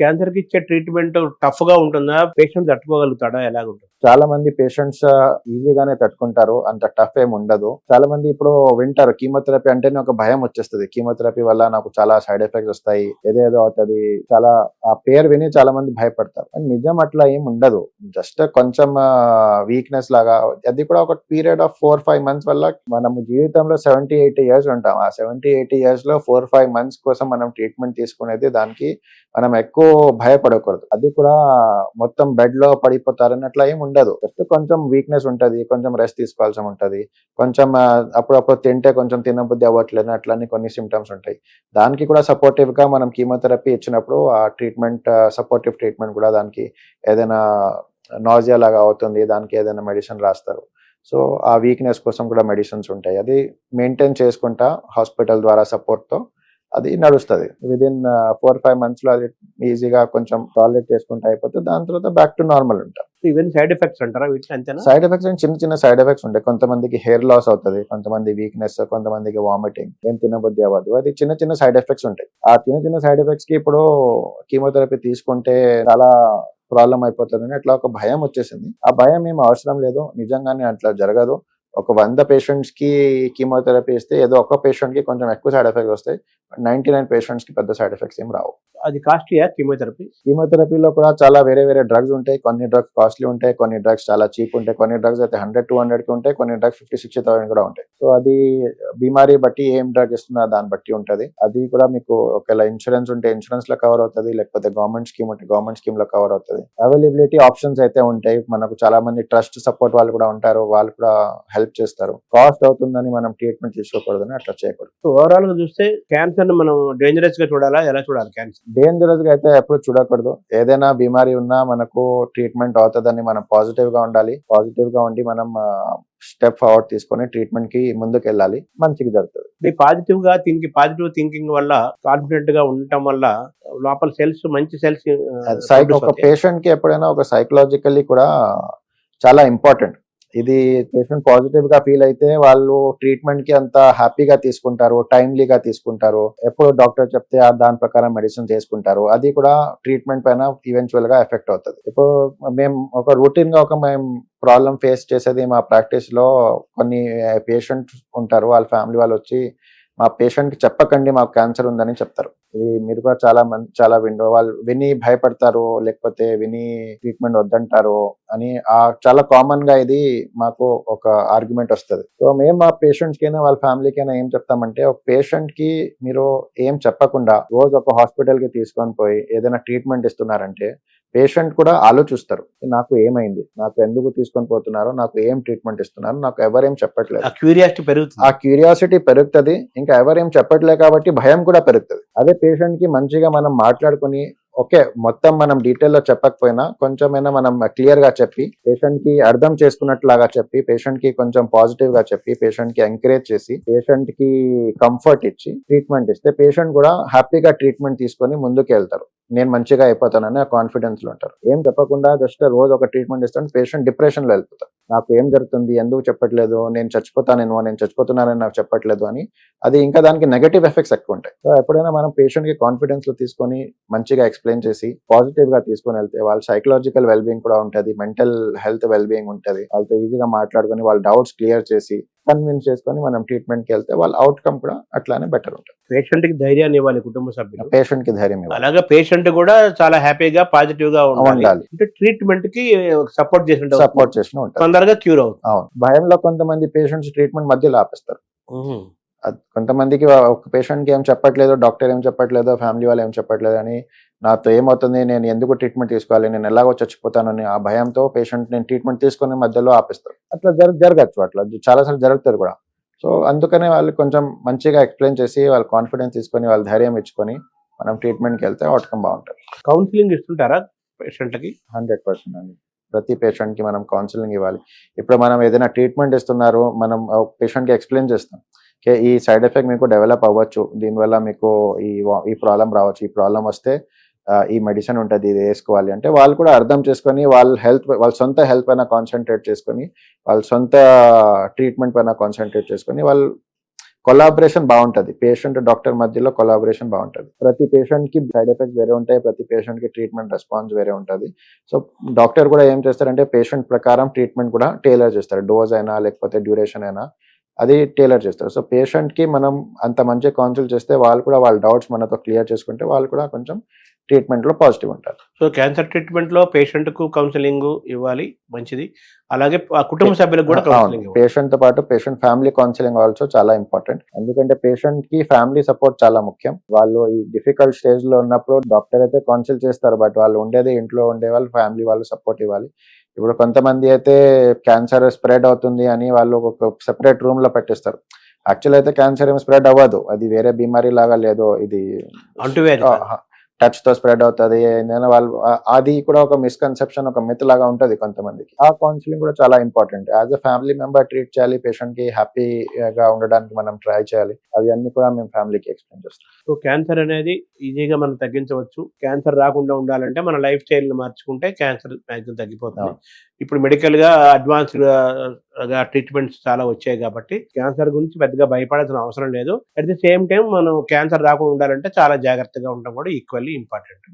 క్యాన్సర్కి ఇచ్చే ట్రీట్మెంట్ టఫ్గా ఉంటుందా? పేషెంట్ తట్టుకోగలుగుతాడా? ఎలాగుంటుంది? చాలా మంది పేషెంట్స్ ఈజీగానే తట్టుకుంటారు. అంత టఫ్ ఏం ఉండదు. చాలా మంది ఇప్పుడు వింటారు కీమోథెరపీ అంటేనే ఒక భయం వచ్చేస్తుంది. కీమోథెరపీ వల్ల నాకు చాలా సైడ్ ఎఫెక్ట్స్ వస్తాయి. ఏదేదో అవుతుంది. చాలా ఆ పేరు విని చాలా మంది భయపడతారు. నిజం అట్లా ఏం ఉండదు. జస్ట్ కొంచెం వీక్నెస్ లాగా అది కూడా ఒక period of four five months వల్ల మనము జీవితంలో సెవెంటీ ఎయిటీ ఇయర్స్ ఉంటాం. ఆ సెవెంటీ ఎయిటీ ఇయర్స్లో ఫోర్ ఫైవ్ మంత్స్ కోసం మనం ట్రీట్మెంట్ తీసుకునేది దానికి మనం ఎక్కువ భయపడకూడదు. అది కూడా మొత్తం బెడ్లో పడిపోతారని అట్లా ఏం ఉండదు. జస్ట్ కొంచెం వీక్నెస్ ఉంటుంది కొంచెం రెస్ట్ తీసుకోవాల్సి ఉంటుంది. కొంచెం అప్పుడప్పుడు తింటే కొంచెం తినబుద్ధి అవ్వట్లేదు అట్లని కొన్ని సిమ్టమ్స్ ఉంటాయి. దానికి కూడా సపోర్టివ్గా మనం కీమోథెరపీ ఇచ్చినప్పుడు ఆ ట్రీట్మెంట్ సపోర్టివ్ ట్రీట్మెంట్ కూడా దానికి ఏదైనా నాజియా లాగా అవుతుంది దానికి ఏదైనా మెడిసిన్ రాస్తారు. సో ఆ వీక్నెస్ కోసం కూడా మెడిసిన్స్ ఉంటాయి. అది మెయింటైన్ చేసుకుంటా హాస్పిటల్ ద్వారా సపోర్ట్తో అది నడుస్తుంది. విదిన్ ఫోర్ ఫైవ్ మంత్స్లో అది ఈజీగా కొంచెం టాయిలెట్ చేసుకుంటా అయిపోతే దాని తర్వాత బ్యాక్ టు నార్మల్ ఉంటాం. ఇవన్నీ సైడ్ ఎఫెక్ట్స్ అంటారా వీటికి అంతేనా? సైడ్ ఎఫెక్ట్స్ చిన్న చిన్న సైడ్ ఎఫెక్ట్స్ ఉంటాయి. కొంతమందికి హెయిర్ లాస్ అవుతుంది కొంతమంది వీక్నెస్ కొంతమందికి వామిటింగ్ ఏం తినబుద్ధి అవ్వదు. అది చిన్న చిన్న సైడ్ ఎఫెక్ట్స్ ఉంటాయి. ఆ చిన్న చిన్న సైడ్ ఎఫెక్ట్స్కి ఇప్పుడు కీమోథెరపీ తీసుకుంటే చాలా ప్రాబ్లం అయిపోతుందని అట్లా ఒక భయం వచ్చేసింది. ఆ భయం ఏం అవసరం లేదు. నిజంగానే అట్లా జరగదు. ఒక వంద పేషెంట్స్కి కీమోథెరపీ ఇస్తే ఏదో ఒక్క పేషెంట్కి కొంచెం ఎక్కువ సైడ్ ఎఫెక్ట్స్ వస్తాయి నైన్టీ నైన్ పేషెంట్స్కి పెద్ద సైడ్ ఎఫెక్ట్స్ ఏం రావు. అది కాస్ట్లీయా కీమోథెరపీ కీమోథెరపీలో కూడా చాలా వేరే వేరే డ్రగ్స్ ఉంటాయి. కొన్ని డ్రగ్స్ కాస్ట్లీ ఉంటాయి కొన్ని డ్రగ్స్ చాలా చీప్ ఉంటాయి. కొన్ని డ్రగ్స్ అయితే హండ్రెడ్ టూ హండ్రెడ్కి ఉంటాయి కొన్ని డ్రగ్స్ ఫిఫ్టీ సిక్స్టీ థౌసండ్ కూడా ఉంటాయి. సో అది బీమారీ బట్టి ఏం డ్రగ్ ఇస్తున్నా దాన్ని బట్టి ఉంటది. అది కూడా మీకు ఒకవేళ ఇన్సూరెన్స్ ఉంటే ఇన్సూరెన్స్లో కవర్ అవుతుంది లేకపోతే గవర్నమెంట్ స్కీమ్ ఉంటే గవర్నమెంట్ స్కీమ్లో కవర్ అవుతుంది. అవైలబిలిటీ ఆప్షన్స్ అయితే ఉంటాయి. మనకు చాలా మంది ట్రస్ట్ సపోర్ట్ వాళ్ళు కూడా ఉంటారు. వాళ్ళు కూడా హెల్ప్ చేస్తారు. కాస్ట్ అవుతుందని మనం ట్రీట్మెంట్ తీసుకోకూడదని అట్లా చేయకూడదు. ఓవరాల్గా చూస్తే క్యాన్సర్ మనం డేంజరస్గా చూడాలా? ఎలా చూడాలి క్యాన్సర్ డేంజరస్గా అయితే ఎప్పుడు చూడకూడదు. ఏదైనా బీమారీ ఉన్నా మనకు ట్రీట్మెంట్ అవుతుందని మనం పాజిటివ్గా ఉండాలి. పాజిటివ్గా ఉండి మనం స్టెప్ ఫార్వర్డ్ తీసుకొని ట్రీట్మెంట్కి ముందుకు వెళ్ళాలి మంచిగా జరుగుతుంది పాజిటివ్గా థింకింగ్ పాజిటివ్ థింకింగ్ వల్ల కాన్ఫిడెంట్గా ఉండటం వల్ల లోపల సెల్స్ మంచి సెల్స్ ఒక పేషెంట్కి ఎప్పుడైనా ఒక సైకలాజికల్లీ కూడా చాలా ఇంపార్టెంట్ ఇది పేషెంట్ పాజిటివ్గా ఫీల్ అయితే వాళ్ళు ట్రీట్మెంట్కి అంత హ్యాపీగా తీసుకుంటారు టైమ్లీగా తీసుకుంటారు. ఎప్పుడు డాక్టర్ చెప్తే ఆ దాని ప్రకారం మెడిసిన్ చేసుకుంటారు. అది కూడా ట్రీట్మెంట్ పైన ఈవెన్చువల్గా ఎఫెక్ట్ అవుతుంది. ఇప్పుడు మేము ఒక రొటీన్గా ఒక మేము ప్రాబ్లం ఫేస్ చేసేది మా ప్రాక్టీస్లో కొన్ని eh, పేషెంట్ ఉంటారు. వాళ్ళ ఫ్యామిలీ వాళ్ళు వచ్చి మా పేషెంట్కి చెప్పకండి మాకు క్యాన్సర్ ఉందని చెప్తారు. ఇది మీరు కూడా చాలా మంది చాలా విండో వాళ్ళు విని భయపడతారు లేకపోతే విని ట్రీట్మెంట్ వద్దంటారు అని ఆ చాలా కామన్గా ఇది మాకు ఒక ఆర్గ్యుమెంట్ వస్తుంది. సో మేము మా పేషెంట్స్ కైనా వాళ్ళ ఫ్యామిలీకైనా ఏం చెప్తామంటే ఒక పేషెంట్కి మీరు ఏం చెప్పకుండా రోజు ఒక హాస్పిటల్కి తీసుకొని పోయి ఏదైనా ట్రీట్మెంట్ ఇస్తున్నారంటే పేషెంట్ కూడా ఆలోచిస్తారు నాకు ఏమైంది? నాకు ఎందుకు తీసుకొని పోతున్నారో? నాకు ఏం ట్రీట్మెంట్ ఇస్తున్నారు? నాకు ఎవరేం చెప్పట్లేదు. ఆ క్యూరియాసిటీ పెరుగుతుంది. ఆ క్యూరియాసిటీ పెరుగుతుంది ఇంకా ఎవరేం చెప్పట్లే కాబట్టి భయం కూడా పెరుగుతుంది. అదే పేషెంట్కి మంచిగా మనం మాట్లాడుకుని ఓకే మొత్తం మనం డీటెయిల్లో చెప్పకపోయినా కొంచెమైనా మనం క్లియర్గా చెప్పి పేషెంట్కి అర్థం చేసుకున్నట్లాగా చెప్పి పేషెంట్కి కొంచెం పాజిటివ్గా చెప్పి పేషెంట్కి ఎంకరేజ్ చేసి పేషెంట్కి కంఫర్ట్ ఇచ్చి ట్రీట్మెంట్ ఇస్తే పేషెంట్ కూడా హ్యాపీగా ట్రీట్మెంట్ తీసుకొని ముందుకు వెళ్తారు నేను మంచిగా అయిపోతానని కాన్ఫిడెన్స్ కాన్ఫిడెన్స్లో ఉంటారు. ఏం చెప్పకుండా జస్ట్ రోజు ఒక ట్రీట్మెంట్ ఇస్తాను పేషెంట్ డిప్రెషన్లో వెళ్ళిపోతారు. నాకు ఏం జరుగుతుంది ఎందుకు చెప్పట్లేదు నేను చచ్చిపోతానేమో నేను చచ్చిపోతున్నానని నాకు చెప్పట్లేదు అని అది ఇంకా దానికి నెగటివ్ ఎఫెక్ట్స్ ఎక్కువ ఉంటాయి. సో ఎప్పుడైనా మనం పేషెంట్కి కాన్ఫిడెన్స్లో తీసుకొని మంచిగా ఎక్స్ప్లెయిన్ చేసి పాజిటివ్గా తీసుకొని వెళ్తే వాళ్ళ సైకలాజికల్ వెల్బీయింగ్ కూడా ఉంటుంది మెంటల్ హెల్త్ వెల్బీయింగ్ ఉంటుంది. వాళ్ళతో ఈజీగా మాట్లాడుకొని వాళ్ళ డౌట్స్ క్లియర్ చేసి కన్విన్స్ చేసుకొని మనం ట్రీట్మెంట్కి వెళ్తే వాళ్ళ అవుట్కమ్ కూడా అట్లానే బెటర్ ఉంటుంది. పేషెంట్కి ధైర్యాన్ని ఇవ్వాలి కుటుంబ సభ్యులు. పేషెంట్కి ధైర్యం ఇవ్వాలి. అలాగే పేషెంట్ కూడా చాలా హ్యాపీగా పాజిటివ్గా ఉండాలి. అంటే ట్రీట్మెంట్కి సపోర్ట్ చేసి సపోర్ట్ చేసిన ఉంటుంది. తొందరగా క్యూర్ అవుతుంది. అవును. భయంలో కొంతమంది పేషెంట్స్ ట్రీట్మెంట్ మధ్యలో ఆపేస్తారు కొంతమందికి ఒక పేషెంట్కి ఏం చెప్పట్లేదు డాక్టర్ ఏం చెప్పట్లేదు ఫ్యామిలీ వాళ్ళు ఏం చెప్పట్లేదు అని నాతో ఏమవుతుంది నేను ఎందుకు ట్రీట్మెంట్ తీసుకోవాలి నేను ఎలాగో చచ్చిపోతానని ఆ భయంతో పేషెంట్ నేను ట్రీట్మెంట్ తీసుకుని మధ్యలో ఆపేస్తారు. అట్లా జర జరగచ్చు అట్లా చాలాసార్లు జరుగుతుంది కూడా. సో అందుకనే వాళ్ళు కొంచెం మంచిగా ఎక్స్ప్లెయిన్ చేసి వాళ్ళ కాన్ఫిడెన్స్ తీసుకొని వాళ్ళ ధైర్యం ఇచ్చుకొని మనం ట్రీట్మెంట్కి వెళ్తే అవుట్కమ్ బాగుంటుంది. కౌన్సిలింగ్ ఇస్తుంటారా పేషెంట్లకి హండ్రెడ్ పర్సెంట్ అండి. ప్రతి పేషెంట్కి మనం కౌన్సిలింగ్ ఇవ్వాలి. ఇప్పుడు మనం ఏదైనా ట్రీట్మెంట్ ఇస్తున్నారు మనం పేషెంట్కి ఎక్స్ప్లెయిన్ చేస్తాం. "ఓకే, ఈ సైడ్ ఎఫెక్ట్ మీకు డెవలప్ అవ్వచ్చు. దీనివల్ల మీకు ఈ ఈ ప్రాబ్లం రావచ్చు. ఈ ప్రాబ్లం వస్తే ఈ మెడిసిన్ ఉంటుంది ఇది వేసుకోవాలి అంటే వాళ్ళు కూడా అర్థం చేసుకొని వాళ్ళ హెల్త్ వాళ్ళ సొంత హెల్త్ పైన కాన్సన్ట్రేట్ చేసుకొని వాళ్ళ సొంత ట్రీట్మెంట్ పైన కాన్సన్ట్రేట్ చేసుకొని వాళ్ళు కొలాబరేషన్ బాగుంటుంది. పేషెంట్ డాక్టర్ మధ్యలో కొలాబరేషన్ బాగుంటుంది. ప్రతి పేషెంట్కి సైడ్ ఎఫెక్ట్స్ వేరే ఉంటాయి ప్రతి పేషెంట్కి ట్రీట్మెంట్ రెస్పాన్స్ వేరే ఉంటుంది. సో డాక్టర్ కూడా ఏం చేస్తారంటే పేషెంట్ ప్రకారం ట్రీట్మెంట్ కూడా టైలర్ చేస్తారు. డోస్ అయినా లేకపోతే డ్యూరేషన్ అయినా అది టైలర్ చేస్తారు. సో పేషెంట్కి మనం అంత మంచి కౌన్సిల్ చేస్తే వాళ్ళు కూడా వాళ్ళ డౌట్స్ మనతో క్లియర్ చేసుకుంటే వాళ్ళు కూడా కొంచెం ట్రీట్మెంట్లో పాజిటివ్ ఉంటారు. సో క్యాన్సర్ ట్రీట్మెంట్లో పేషెంట్కు కౌన్సిలింగ్ ఇవ్వాలి మంచిది. అలాగే కుటుంబ సభ్యులకు కూడా పేషెంట్తో పాటు పేషెంట్ ఫ్యామిలీ కౌన్సిలింగ్ ఆల్సో చాలా ఇంపార్టెంట్. ఎందుకంటే పేషెంట్కి ఫ్యామిలీ సపోర్ట్ చాలా ముఖ్యం. వాళ్ళు ఈ డిఫికల్ట్ స్టేజ్లో ఉన్నప్పుడు డాక్టర్ అయితే కౌన్సిల్ చేస్తారు బట్ వాళ్ళు ఉండేది ఇంట్లో ఉండే వాళ్ళు ఫ్యామిలీ వాళ్ళు సపోర్ట్ ఇవ్వాలి. ఇప్పుడు కొంతమంది అయితే క్యాన్సర్ స్ప్రెడ్ అవుతుంది అని వాళ్ళు ఒక సెపరేట్ రూమ్లో పెట్టిస్తారు. యాక్చువల్ అయితే క్యాన్సర్ ఏం స్ప్రెడ్ అవ్వదు. అది వేరే బీమారీ లాగా లేదు ఇది అంటువ్యాధి కాదు. టచ్తో స్ప్రెడ్ అవుతుంది నేను వాళ్ళు అది కూడా ఒక మిస్కన్సెప్షన్ ఒక మిత్ లాగా ఉంటది కొంతమందికి. ఆ కౌన్సిలింగ్ కూడా చాలా important as a family member treat చేయాలి పేషెంట్కి హ్యాపీగా ఉండడానికి మనం ట్రై చేయాలి. అవి అన్ని కూడా మేము ఫ్యామిలీకి ఎక్స్ప్లెయిన్ చేస్తాం. సో క్యాన్సర్ అనేది ఈజీగా మనం తగ్గించవచ్చు. క్యాన్సర్ రాకుండా ఉండాలంటే మన లైఫ్ స్టైల్ మార్చుకుంటే క్యాన్సర్ మ్యాక్సిమం తగ్గిపోతుంది. అవును. ఇప్పుడు మెడికల్గా అడ్వాన్స్డ్ గా ట్రీట్మెంట్స్ చాలా వచ్చాయి కాబట్టి క్యాన్సర్ గురించి పెద్దగా భయపడాల్సిన అవసరం లేదు. అట్ ది సేమ్ టైం మనం క్యాన్సర్ రాకుండా ఉండాలంటే చాలా జాగ్రత్తగా ఉండడం కూడా ఈక్వల్లీ ఇంపార్టెంట్